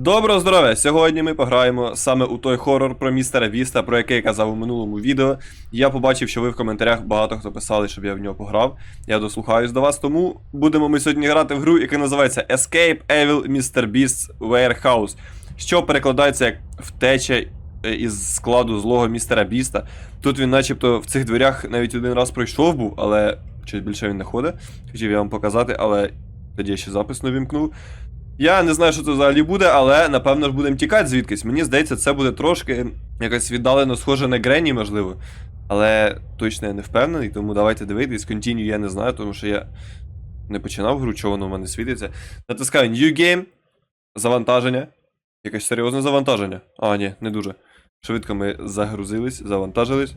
Доброго здоров'я! Сьогодні ми пограємо саме у той хорор про містера Віста, про який я казав у минулому відео. Я побачив, що ви в коментарях багато хто писали, щоб я в нього пограв. Я дослухаюсь до вас, тому будемо ми сьогодні грати в гру, яка називається Escape Evil Mr. Beast's Warehouse, що перекладається як втеча е, із складу злого містера Біста. Тут він, начебто, в цих дверях навіть один раз пройшов був, але щось більше він не ходить. Хотів я вам показати, але тоді я ще запис не вімкнув. Я не знаю, що це взагалі буде, але напевно ж будемо тікати звідкись. Мені здається, це буде трошки якось віддалено схоже на Гренні, можливо. Але точно я не впевнений, тому давайте дивитись. Continue я не знаю, тому що я не починав гру, чого воно в мене світиться. Натискаю New Game. Завантаження. Якесь серйозне завантаження. А, ні, не дуже. Швидко ми загрузились, завантажились.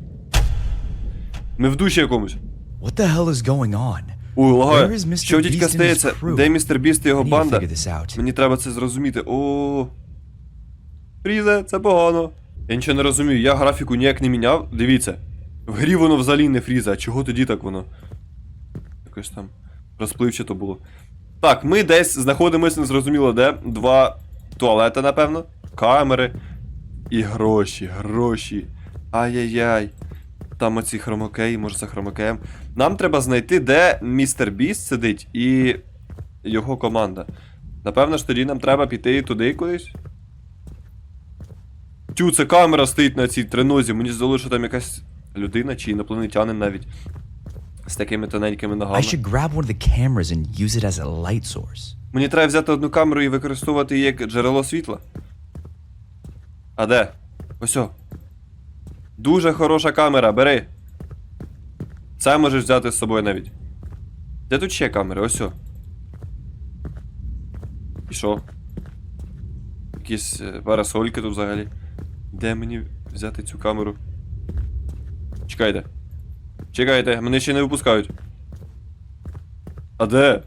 Ми в душі якомусь. What the hell is going on? Ой. Що дідька стається? Де містер Біст і його банда? Мені треба це зрозуміти. О. Фрізе, це погано. Я нічого не розумію, я графіку ніяк не міняв. Дивіться. В грі воно взагалі не фрізе, а чого тоді так воно? Якось там розпливчато було. Так, ми десь знаходимося незрозуміло де. Два туалети, напевно. Камери. І гроші, гроші. Ай-яй-яй. Там оці хромакеї, може за хромакеєм. Нам треба знайти, де містер Біст сидить і його команда. Напевно ж тоді нам треба піти туди кудись. Тю, це камера стоїть на цій тренозі. Мені здалося, що там якась людина чи інопланетянин навіть. З такими тоненькими ногами. I should grab one of the cameras and use it as a light source. Мені треба взяти одну камеру і використовувати її як джерело світла. А де? Ось. о. Дуже хороша камера, бери. Це можеш взяти з собою навіть. Де тут ще камери? Ось. о. І що? Якісь е, парасольки тут взагалі. Де мені взяти цю камеру? Чекайте. Чекайте, мене ще не випускають. А де?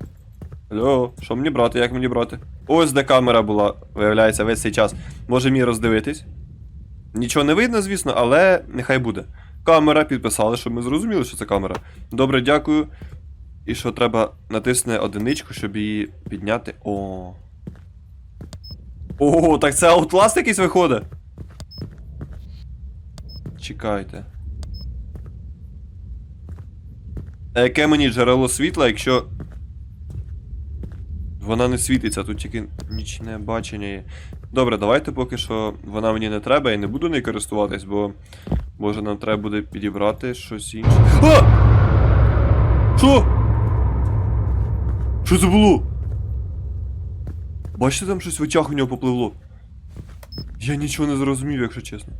Алло, що мені брати, як мені брати? Ось де камера була, виявляється, весь цей час. Може мені роздивитись? Нічого не видно, звісно, але нехай буде. Камера, підписали, щоб ми зрозуміли, що це камера. Добре, дякую. І що треба натисне одиничку, щоб її підняти. О. О, так це Outlast якийсь виходить. Чекайте. А яке мені джерело світла, якщо. Вона не світиться, тут тільки нічне бачення є. Добре, давайте поки що вона мені не треба, я не буду нею користуватись, бо може нам треба буде підібрати щось інше. А! Що? Що це було? Бачите, там щось в очах у нього попливло. Я нічого не зрозумів, якщо чесно.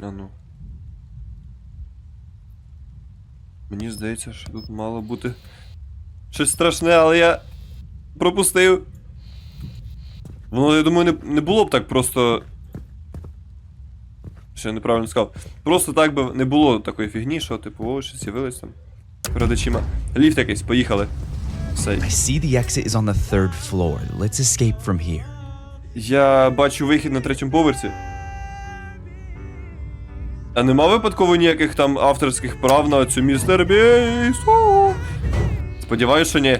А ну. Мені здається, що тут мало бути щось страшне, але я пропустив. Воно, я думаю, не, не було б так просто. Що я неправильно сказав. Просто так би не було такої фігні, що, типу, о, щось з'явилось там. Перед очима. Ліфт якийсь, поїхали. Все. I see the exit is on the third floor. Let's escape from here. Я бачу вихід на третьому поверсі. А нема випадково ніяких там авторських прав на цю містер Біс? Сподіваюсь, що ні.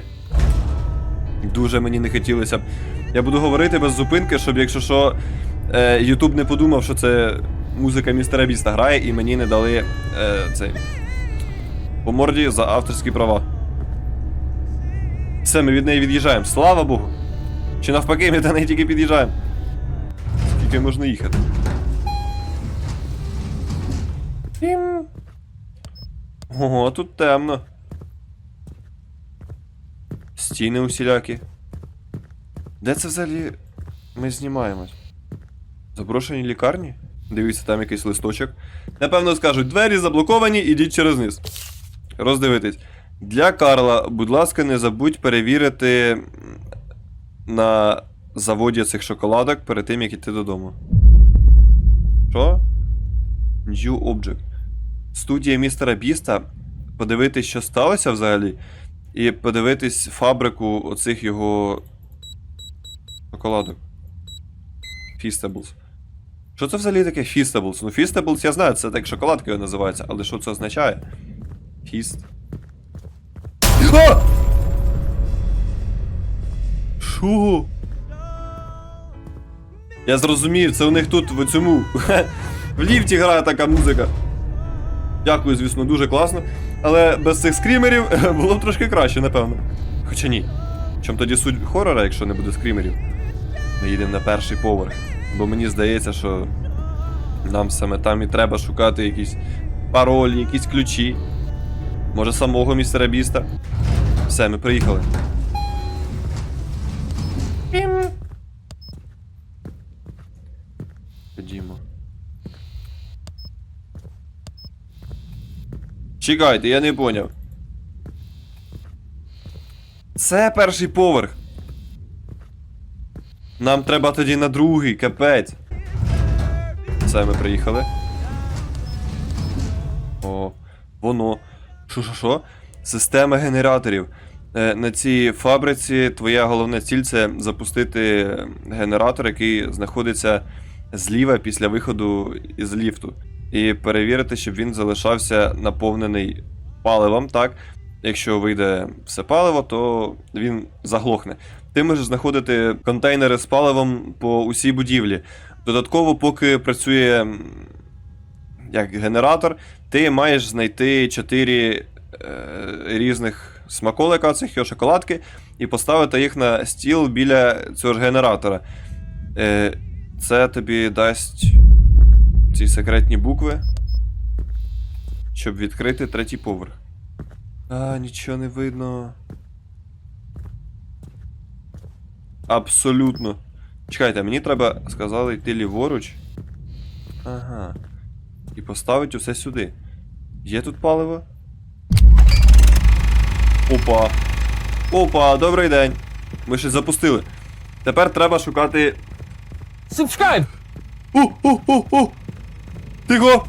Дуже мені не хотілося б. Я буду говорити без зупинки, щоб якщо що, е, Ютуб не подумав, що це музика містера Біста грає, і мені не дали е, цей. По морді за авторські права. Все, ми від неї від'їжджаємо. Слава Богу! Чи навпаки, ми до неї тільки під'їжджаємо. Скільки можна їхати? Пім. Ого, тут темно. Стіни усілякі. Де це взагалі ми знімаємось? Заброшені лікарні? Дивіться, там якийсь листочок. Напевно, скажуть, двері заблоковані, ідіть через низ. Роздивитись. Для Карла, будь ласка, не забудь перевірити на заводі цих шоколадок перед тим, як іти додому. Що? New Object. Студія містера Біста. Подивитись, що сталося взагалі. І подивитись фабрику оцих його шоколадок. Feastables. Що це взагалі таке Feastables? Ну, Feastables, я знаю, це так шоколадкою називається, але що це означає? Фіст. А! Що? Я зрозумів, це у них тут в цьому. В ліфті грає така музика. Дякую, звісно, дуже класно. Але без цих скрімерів було б трошки краще, напевно. Хоча ні. Чому тоді суть хорора, якщо не буде скрімерів? Ми їдемо на перший поверх. Бо мені здається, що нам саме там і треба шукати якісь паролі, якісь ключі. Може самого містера Біста. Все, ми приїхали. Ходімо. Чекайте, я не поняв. Це перший поверх. Нам треба тоді на другий, капець. Все, ми приїхали. О, воно. Що, що, що? Система генераторів. Е, На цій фабриці твоя головна ціль це запустити генератор, який знаходиться зліва після виходу із ліфту. І перевірити, щоб він залишався наповнений паливом, так? Якщо вийде все паливо, то він заглохне. Ти можеш знаходити контейнери з паливом по усій будівлі. Додатково, поки працює як генератор, ти маєш знайти 4 е, різних смаколика, цих шоколадки, і поставити їх на стіл біля цього ж генератора. Е, це тобі дасть ці секретні букви, щоб відкрити третій поверх. А, нічого не видно. Абсолютно. Чекайте, мені треба, сказали, йти ліворуч. Ага. І поставити усе сюди. Є тут паливо? Опа. Опа, добрий день. Ми щось запустили. Тепер треба шукати. Subscribe! О, о, о, о! Тихо!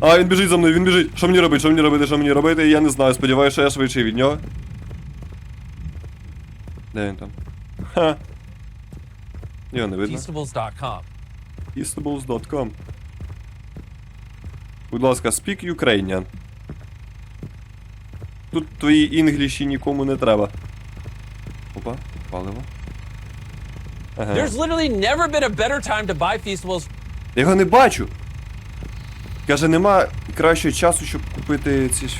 А, він біжить за мною, він біжить. Що мені робити? Що мені робити? Що мені робити? Я не знаю. Сподіваюся, що я швидший від нього. Де він там? Ха. Його не видно. Feastables.com. Eatables.com Будь ласка, speak Ukrainian. Тут твої інгліші нікому не треба. Опа, паливо. Ага. There's literally never been a better time to buy Feastables. Я його не бачу. Каже, нема кращого часу, щоб купити ці ж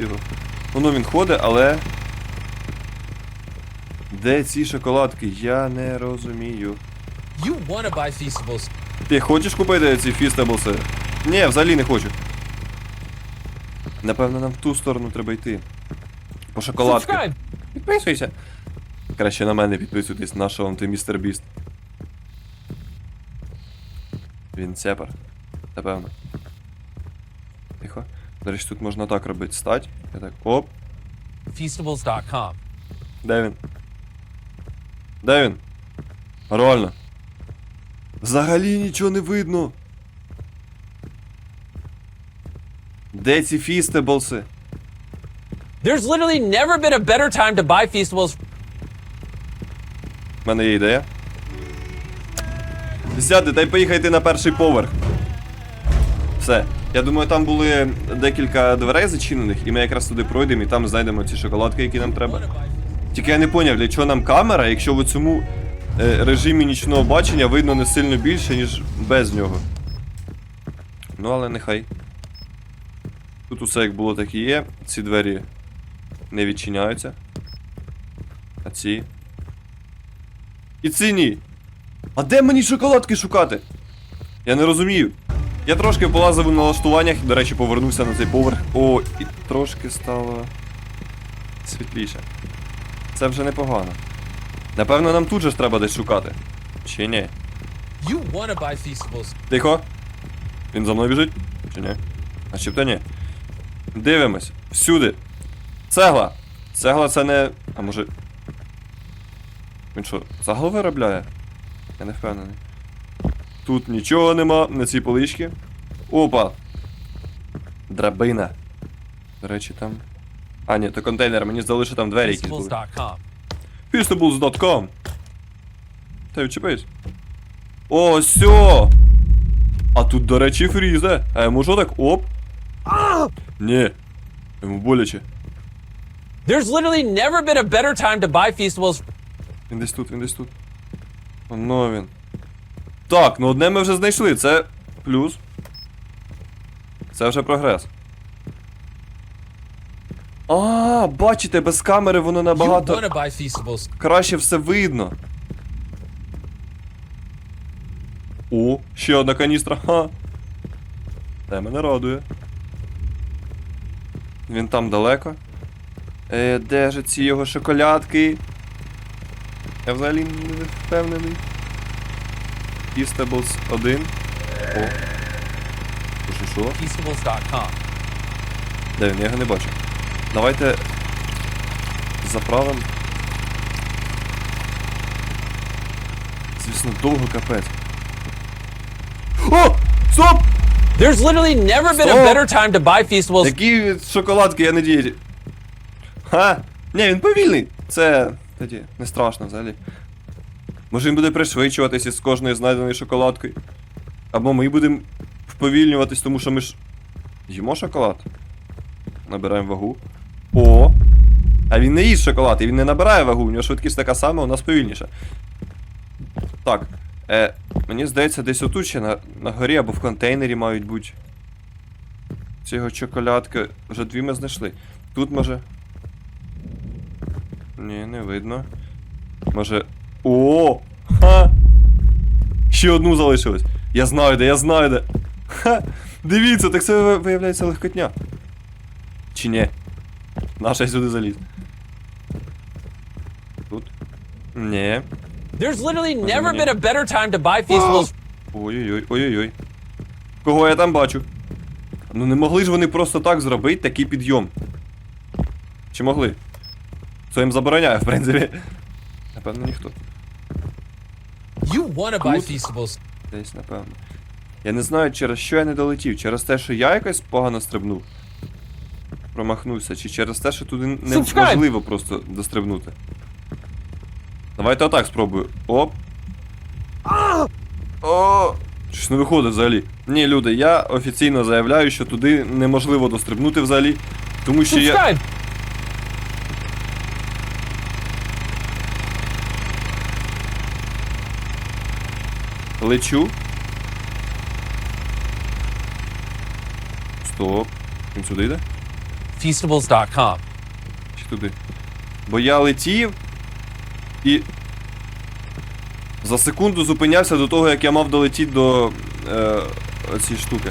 його. Воно він ходить, але. Де ці шоколадки? Я не розумію. You want to buy Feastables. Ти хочеш купити ці фістеблси? Ні, взагалі не хочу. Напевно, нам в ту сторону треба йти. По шоколадки. Subscribe! Підписуйся. Краще на мене підписуйтесь, на що вам ти містер Біст. Він цепар. Напевно. До речі, тут можна так робити. Стать. Я так. Оп. Feastables.com. Де він? Де він? Реально. Взагалі нічого не видно. Де ці фістеблси? There's literally never been a better time to buy Feastables. У мене є ідея. Сяди, дай поїхати на перший поверх. Все. Я думаю, там були декілька дверей зачинених, і ми якраз туди пройдемо і там знайдемо ці шоколадки, які нам треба. Тільки я не поняв, для чого нам камера, якщо в цьому е, режимі нічного бачення видно не сильно більше, ніж без нього. Ну, але нехай. Тут усе як було, так і є. Ці двері не відчиняються. А ці. І ці ні. А де мені шоколадки шукати? Я не розумію. Я трошки полазив у налаштуваннях і, до речі, повернувся на цей поверх. О, і трошки стало світліше. Це вже непогано. Напевно, нам тут же ж треба десь шукати. Чи ні? You want to buy Feastables. Тихо. Він за мною біжить? Чи ні? Начебто ні. Дивимось. Всюди. Цегла. Цегла це не. А може. Він що, цеглу виробляє? Я не впевнений. Тут нічого нема на цій поличці. Опа! Драбина. До речі, там. А, ні, то контейнер, мені здали, що там двері якісь були. Feastables.com. Feastables.com Та відчепись. О, сьо! А тут, до речі, фрізе. А я можу так? Оп. Ні. Йому боляче. There's literally never been a better time to buy Feastables. Він десь тут, він десь тут. Оно він. Так, ну одне ми вже знайшли. Це плюс. Це вже прогрес. А, бачите, без камери воно набагато краще все видно. О, ще одна каністра. Ха. Те мене радує. Він там далеко. Е, де ж ці його шоколадки? Я взагалі не впевнений. Feastables 1. О. Слушай, що? Feastables.com. Де він? Я його не бачу. Давайте заправимо. Звісно, довго капець. О! Стоп! There's literally never been a better time to buy Feastables Які шоколадки я не дієті. Ха! Ні, він повільний. Це тоді не страшно взагалі. Може він буде пришвидшуватись із кожної знайденої шоколадкою. Або ми будемо вповільнюватись, тому що ми ж. Їмо шоколад. Набираємо вагу. О! А він не їсть шоколад, і він не набирає вагу, у нього швидкість така сама, у нас повільніша. Так. Е, мені здається, десь отут ще на, на горі або в контейнері мають бути. Цього чоколядки. Вже дві ми знайшли. Тут може. Ні, не видно. Може. О! Ха! Ще одну залишилось. Я знаю де, я знаю де. Ха! Дивіться, так це виявляється легкотня. Чи ні? Наша сюди заліз. Тут. Ні. There's literally never been a better time to buy Feastables Ой-ой-ой, ой-ой-ой. Кого я там бачу? Ну не могли ж вони просто так зробити такий підйом. Чи могли? Це їм забороняє, в принципі. Напевно, ніхто. To buy. Feastables Десь, напевно. Я не знаю, через що я не долетів. Через те, що я якось погано стрибнув. Промахнувся, чи через те, що туди неможливо просто дострибнути. Давайте отак спробую. Оп. О! Щось не виходить взагалі. Ні, люди, я офіційно заявляю, що туди неможливо дострибнути взагалі. Тому що я. Subscribe! Лечу. Стоп. Він сюди йде? Feastables.com. Чи туди? Бо я летів і. За секунду зупинявся до того, як я мав долетіти до е, цієї штуки.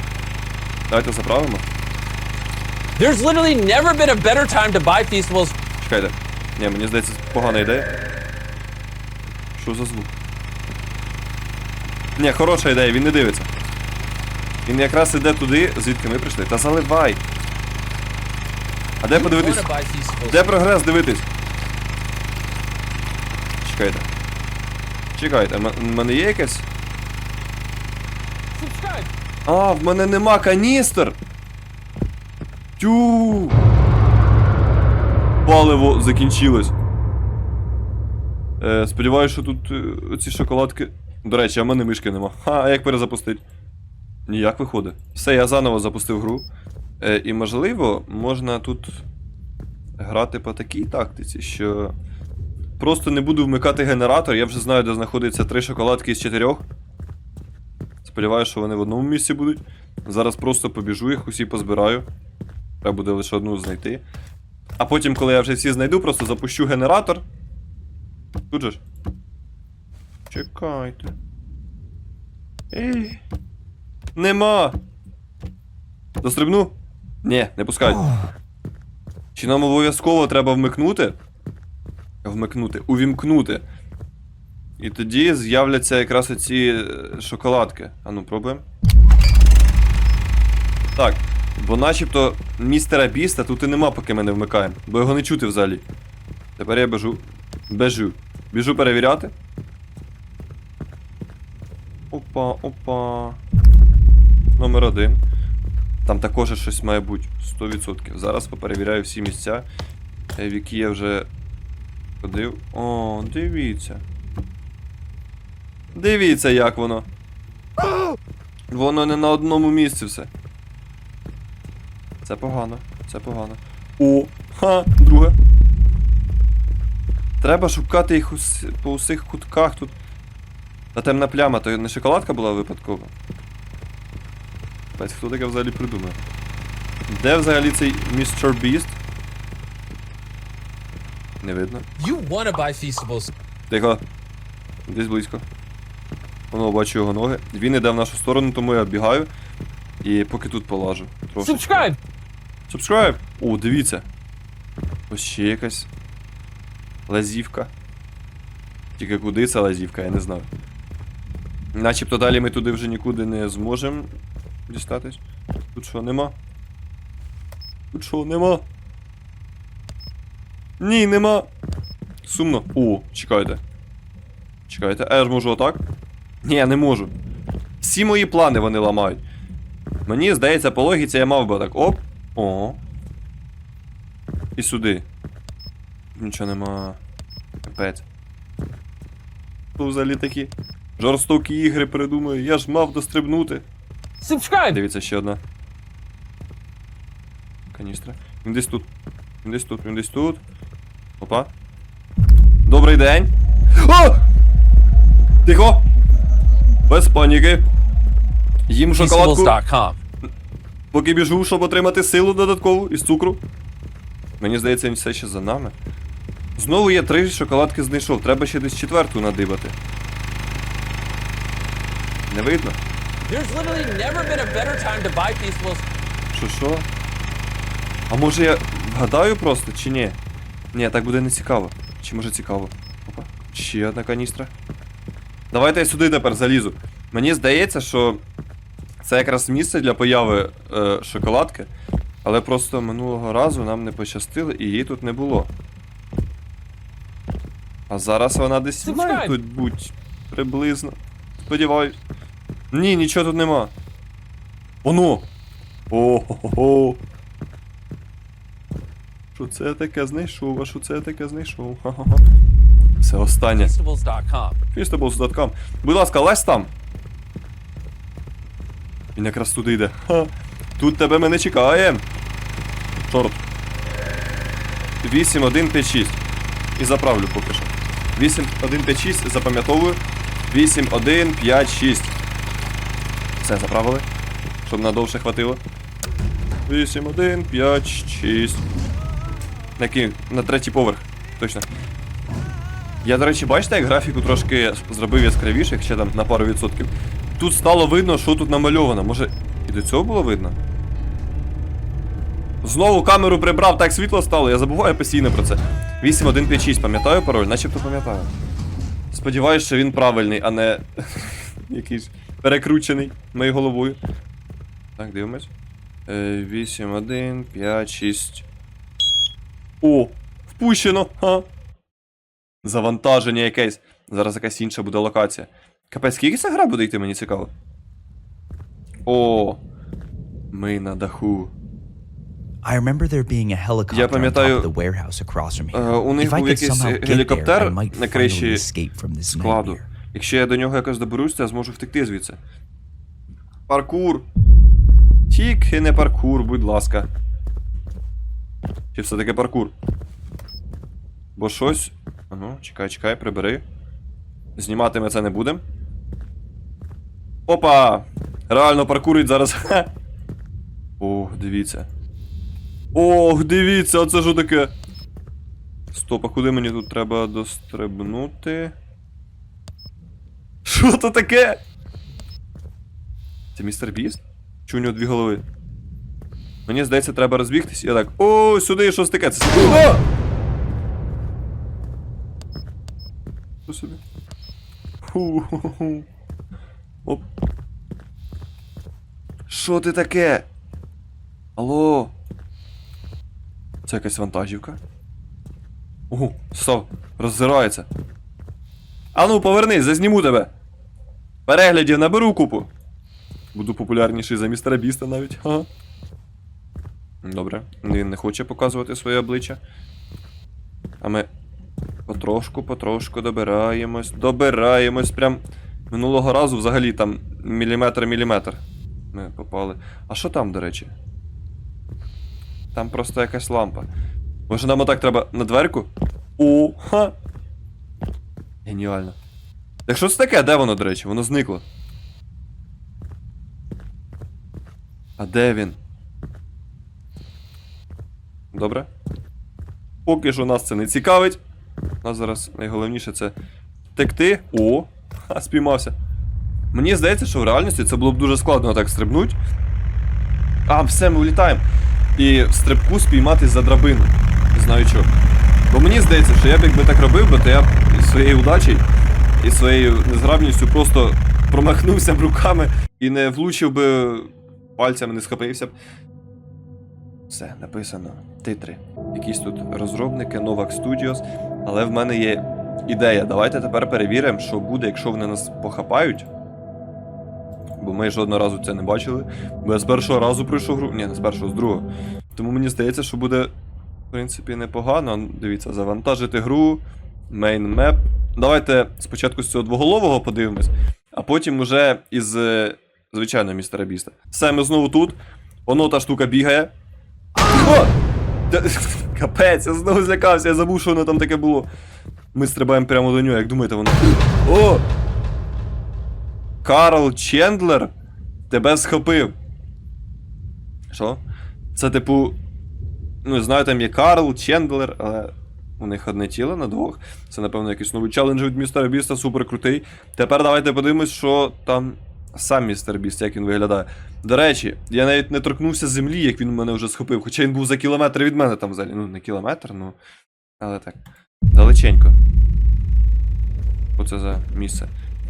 Давайте заправимо. There's literally never been a better time to buy Feastables Чекайте. Ні, мені здається, погана ідея. Що за звук? Ні, хороша ідея, він не дивиться. Він якраз іде туди, звідки ми прийшли. Та заливай. А де подивитись? Де прогрес дивитись? Чекайте. Чекайте, в мене є. Subscribe! А, в мене нема каністр! Тю. Паливо закінчилось. Е, сподіваюсь, що тут е, оці шоколадки. До речі, а в мене мишки нема. Ха, а як перезапустить? Ніяк виходить. Все, я заново запустив гру. Е, і можливо, можна тут грати по такій тактиці, що. Просто не буду вмикати генератор, я вже знаю, де знаходиться три шоколадки з чотирьох. Сподіваюся, що вони в одному місці будуть. Зараз просто побіжу їх, усі позбираю. Треба буде лише одну знайти. А потім, коли я вже всі знайду, просто запущу генератор. Тут же ж. Чекайте. Ей. Нема. Дострибну? Ні, не пускай. Чи нам обов'язково треба вмикнути? Вмикнути, увімкнути. І тоді з'являться якраз оці е, шоколадки. А ну, пробуємо. Так. Бо начебто містера Біста тут і нема, поки ми не вмикаємо. Бо його не чути взагалі. Тепер я бежу. Бежу. Біжу перевіряти. Опа, опа. Номер один. Там також щось має бути 100%. Зараз поперевіряю всі місця, е, в які я вже ходив. О, дивіться. Дивіться, як воно. Воно не на одному місці все. Це погано, це погано. О, ха, друге. Треба шукати їх по усіх кутках тут. Та темна пляма, то не шоколадка була випадково. Бать, хто таке взагалі придумав? Де взагалі цей містер Біст? Не видно. You want to buy Feastables. Тихо. Десь близько. Воно бачу його ноги. Він іде в нашу сторону, тому я оббігаю. І поки тут полажу. Трошечки. Subscribe. Subscribe! О, дивіться. Ось ще якась лазівка. Тільки куди ця лазівка, я не знаю. Начебто далі ми туди вже нікуди не зможемо дістатись. Тут що, нема? Тут що, нема? Ні, нема. Сумно. О, чекайте. Чекайте, а я ж можу отак? Ні, я не можу. Всі мої плани вони ламають. Мені здається, по логіці я мав би так. Оп. О. І сюди. Нічого нема. Капець. Взагалі такі жорстокі ігри придумаю. Я ж мав дострибнути. Subscribe. Дивіться, ще одна. Каністра. Він десь тут. Він десь тут, він десь тут. Опа. Добрий день. О! Тихо! Без паніки. Їм шоколадку. Поки біжу, щоб отримати силу додаткову із цукру. Мені здається, він все ще за нами. Знову я три шоколадки знайшов. Треба ще десь четверту надибати. Не видно? There's literally never been a better time to buy Feastables. Що що? А може я вгадаю просто, чи ні? Ні, так буде не цікаво. Чи може цікаво? Опа. Ще одна каністра. Давайте я сюди тепер залізу. Мені здається, що це якраз місце для появи е, шоколадки. Але просто минулого разу нам не пощастило і її тут не було. А зараз вона десь має тут будь приблизно. Сподіваюсь. Ні, нічого тут нема. Оно! О-хо-хо. Що це я таке знайшов? А що це я таке знайшов? Ха-ха-ха. Все останнє. Feastables.com. Будь ласка, лазь там. Він якраз туди йде. Ха. Тут тебе ми не чекаємо. Чорт. 8156. І заправлю поки що. 8156, запам'ятовую. 8156. Все, заправили. Щоб надовше хватило. 8156. На який? На третій поверх. Точно. Я, до речі, бачите, як графіку трошки зробив яскравіше, ще там на пару відсотків. Тут стало видно, що тут намальовано. Може, і до цього було видно? Знову камеру прибрав, так світло стало, я забуваю постійно про це. 8156, пам'ятаю пароль, начебто пам'ятаю. Сподіваюсь, що він правильний, а не якийсь перекручений моєю головою. Так, дивимось. Е, 8156. О! Впущено! Ха! Завантаження якесь. Зараз якась інша буде локація. Капець, скільки ця гра буде йти, мені цікаво. О, ми на даху. I remember there being a helicopter top пам'ятаю, е, у них був якийсь гелікоптер на криші складу. Якщо я до нього якось доберуся, я зможу втекти звідси. Паркур. Тільки не паркур, будь ласка. Чи все-таки паркур? Бо щось. Ану, чекай, чекай, прибери. Знімати ми це не будемо. Опа! Реально паркурить зараз. Ох, дивіться. Ох, дивіться, а це що таке? Стоп, а куди мені тут треба дострибнути? Що то таке? Це містер Біст? Чи у нього дві голови? Мені здається, треба розбігтись. Я так. О, сюди щось таке. Це О! Що собі? Ху-ху-ху. Оп. Що ти таке? Алло? Це якась вантажівка? Ого, став, роззирається. Ану, повернись, зазніму тебе. Переглядів наберу купу. Буду популярніший за містера Біста навіть. Ага. Добре, він не хоче показувати своє обличчя. А ми потрошку, потрошку добираємось, добираємось. Прям минулого разу взагалі там міліметр-міліметр. Ми попали. А що там, до речі? Там просто якась лампа. Може нам отак треба на дверку? О, ха! Геніально. Так що це таке? Де воно, до речі? Воно зникло. А де він? Добре. Поки що нас це не цікавить. Нас зараз найголовніше це втекти. О! Ха, спіймався. Мені здається, що в реальності це було б дуже складно так стрибнути. А, все, ми влітаємо. І в стрибку спійматись за драбину. Не знаю чого. Бо мені здається, що я б якби так робив, би, то я б своєю удачею і своєю незграбністю просто промахнувся б руками і не влучив би пальцями, не схопився б. Все, написано. Титри. Якісь тут розробники, Novak Studios. Але в мене є ідея. Давайте тепер перевіримо, що буде, якщо вони нас похапають. Бо ми жодного разу це не бачили. Бо я з першого разу пройшов гру. Ні, не з першого, з другого. Тому мені здається, що буде, в принципі, непогано. Дивіться, завантажити гру, main map. Давайте спочатку з цього двоголового подивимось, а потім уже із е, звичайного містера Біста. Все, ми знову тут. Воно та штука бігає. О! Капець, я знову злякався, я забув, що воно там таке було. Ми стрибаємо прямо до нього, як думаєте, воно. О! Карл Чендлер тебе схопив. Що? Це типу. Ну, знаю, там є Карл, Чендлер, але у них одне тіло на двох. Це, напевно, якийсь новий челендж від містера Біста, супер крутий. Тепер давайте подивимось, що там сам містер Біст, як він виглядає. До речі, я навіть не торкнувся землі, як він мене вже схопив. Хоча він був за кілометр від мене там взагалі. Ну, не кілометр, ну. Але так. Далеченько. Що це за місце?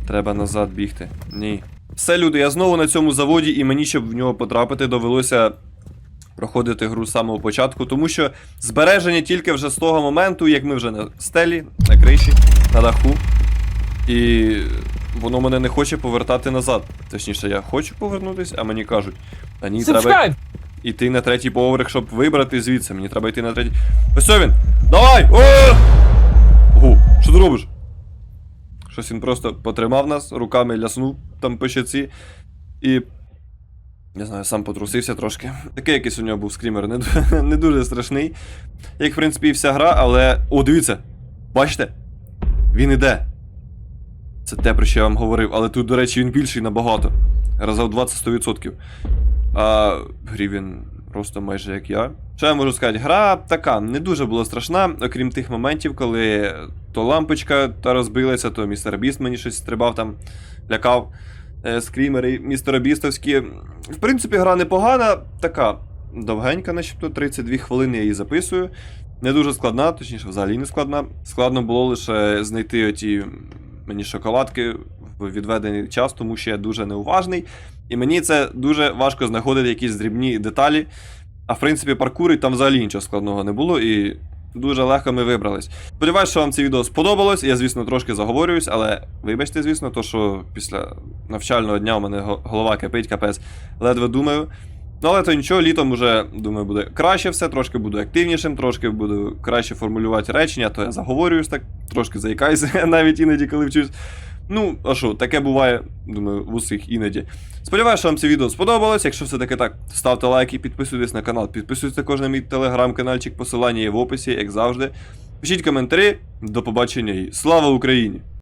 Треба назад бігти. Ні. Все, люди, я знову на цьому заводі, і мені, щоб в нього потрапити, довелося проходити гру з самого початку, тому що збереження тільки вже з того моменту, як ми вже на стелі, на криші, на даху. І воно мене не хоче повертати назад. Точніше, я хочу повернутися, а мені кажуть, а ні, треба йти на третій поверх, щоб вибрати звідси. Мені треба йти на третій. Ось він! Давай! Ого, що ти робиш? Щось він просто потримав нас, руками ляснув там по щоці. І. Не знаю, сам потрусився трошки. Такий якийсь у нього був скрімер, не, не дуже страшний. Як, в принципі, і вся гра, але. О, дивіться! Бачите? Він іде. Це те, про що я вам говорив, але тут, до речі, він більший набагато. Раза 20 100%. А грі просто майже як я. Що я можу сказати? Гра така не дуже була страшна, окрім тих моментів, коли то лампочка та розбилася, то містер Біст мені щось стрибав там, лякав. Е, скрімери містера Бістовські. В принципі, гра непогана, така довгенька, начебто 32 хвилини я її записую. Не дуже складна, точніше, взагалі не складна. Складно було лише знайти оті мені шоколадки в відведений час, тому що я дуже неуважний. І мені це дуже важко знаходити якісь дрібні деталі. А в принципі, паркури там взагалі нічого складного не було, і дуже легко ми вибрались. Сподіваюсь, що вам це відео сподобалось. Я, звісно, трошки заговорююсь, але вибачте, звісно, то що після навчального дня у мене голова кипить, капець, ледве думаю. Ну, але то нічого, літом уже, думаю, буде краще все, трошки буду активнішим, трошки буду краще формулювати речення, то я заговорююсь так, трошки заїкаюся навіть іноді, коли вчусь. Ну, а що, таке буває, думаю, в усіх іноді. Сподіваюся, що вам це відео сподобалось. Якщо все-таки так, ставте лайки, підписуйтесь на канал, підписуйтесь також на мій телеграм-канальчик, посилання є в описі, як завжди. Пишіть коментарі. До побачення і слава Україні!